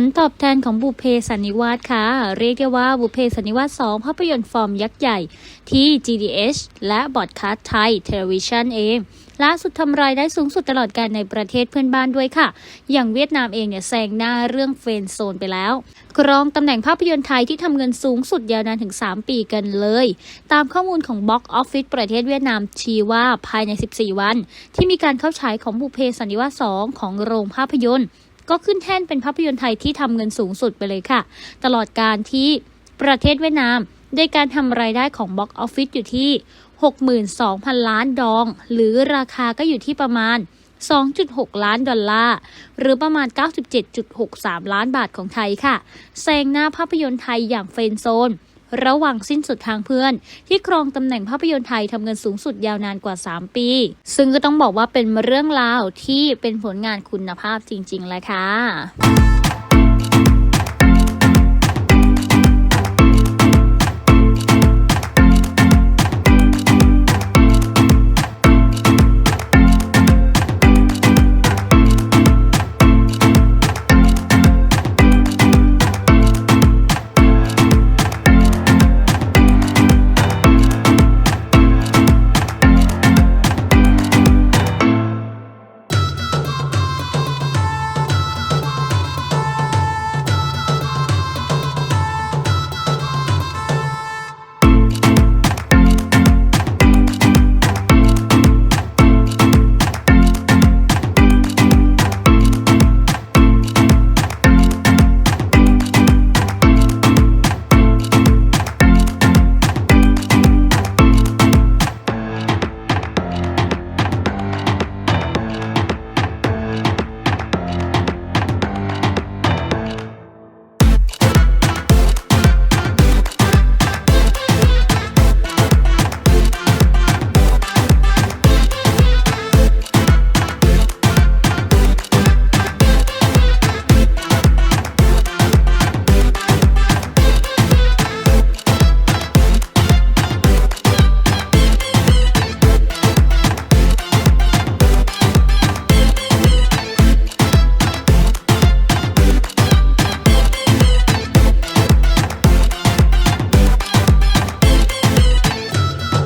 ลตอบแทนของบุเพสันนิวาสค่ะ เรียกได้ว่าบุเพสันนิวาส 2 ภาพยนตร์ฟอร์มยักษ์ใหญ่ที่ GDH และบอดคาสไทยเทเลวิชันเองล่าสุดทำรายได้สูงสุดตลอดการในประเทศเพื่อนบ้านด้วยค่ะ อย่างเวียดนามเองเนี่ยแซงหน้าเรื่องเฟรนด์โซนไปแล้ว ครองตำแหน่งภาพยนตร์ไทยที่ทำเงินสูงสุดยาวนานถึง 3 ปีกันเลย ตามข้อมูลของ Box Office ประเทศเวียดนามชี้ว่าภายใน 14 วัน ที่มีการเข้าฉายของบุเพสันนิวาส 2 ของโรงภาพยนตร์ ก็ขึ้นแท่นเป็นภาพยนตร์ไทยที่ทำเงินสูงสุดไปเลยค่ะ ตลอดการที่ประเทศเวียดนามโดยการทำรายได้ของ Box Office อยู่ที่ 62,000 ล้านดอง หรือราคาก็อยู่ที่ประมาณ 2.6 ล้านดอลลาร์ หรือประมาณ 97.63 ล้านบาทของไทยค่ะแซงหน้าภาพยนตร์ไทยอย่างเฟรนด์โซน ระหว่างสิ้นสุดทางเพื่อน ที่ครองตำแหน่งภาพยนตร์ไทยทำเงินสูงสุดยาวนานกว่า 3 ปี ซึ่งก็ต้องบอกว่าเป็นเรื่องราวที่เป็นผลงานคุณภาพจริงๆแหละค่ะ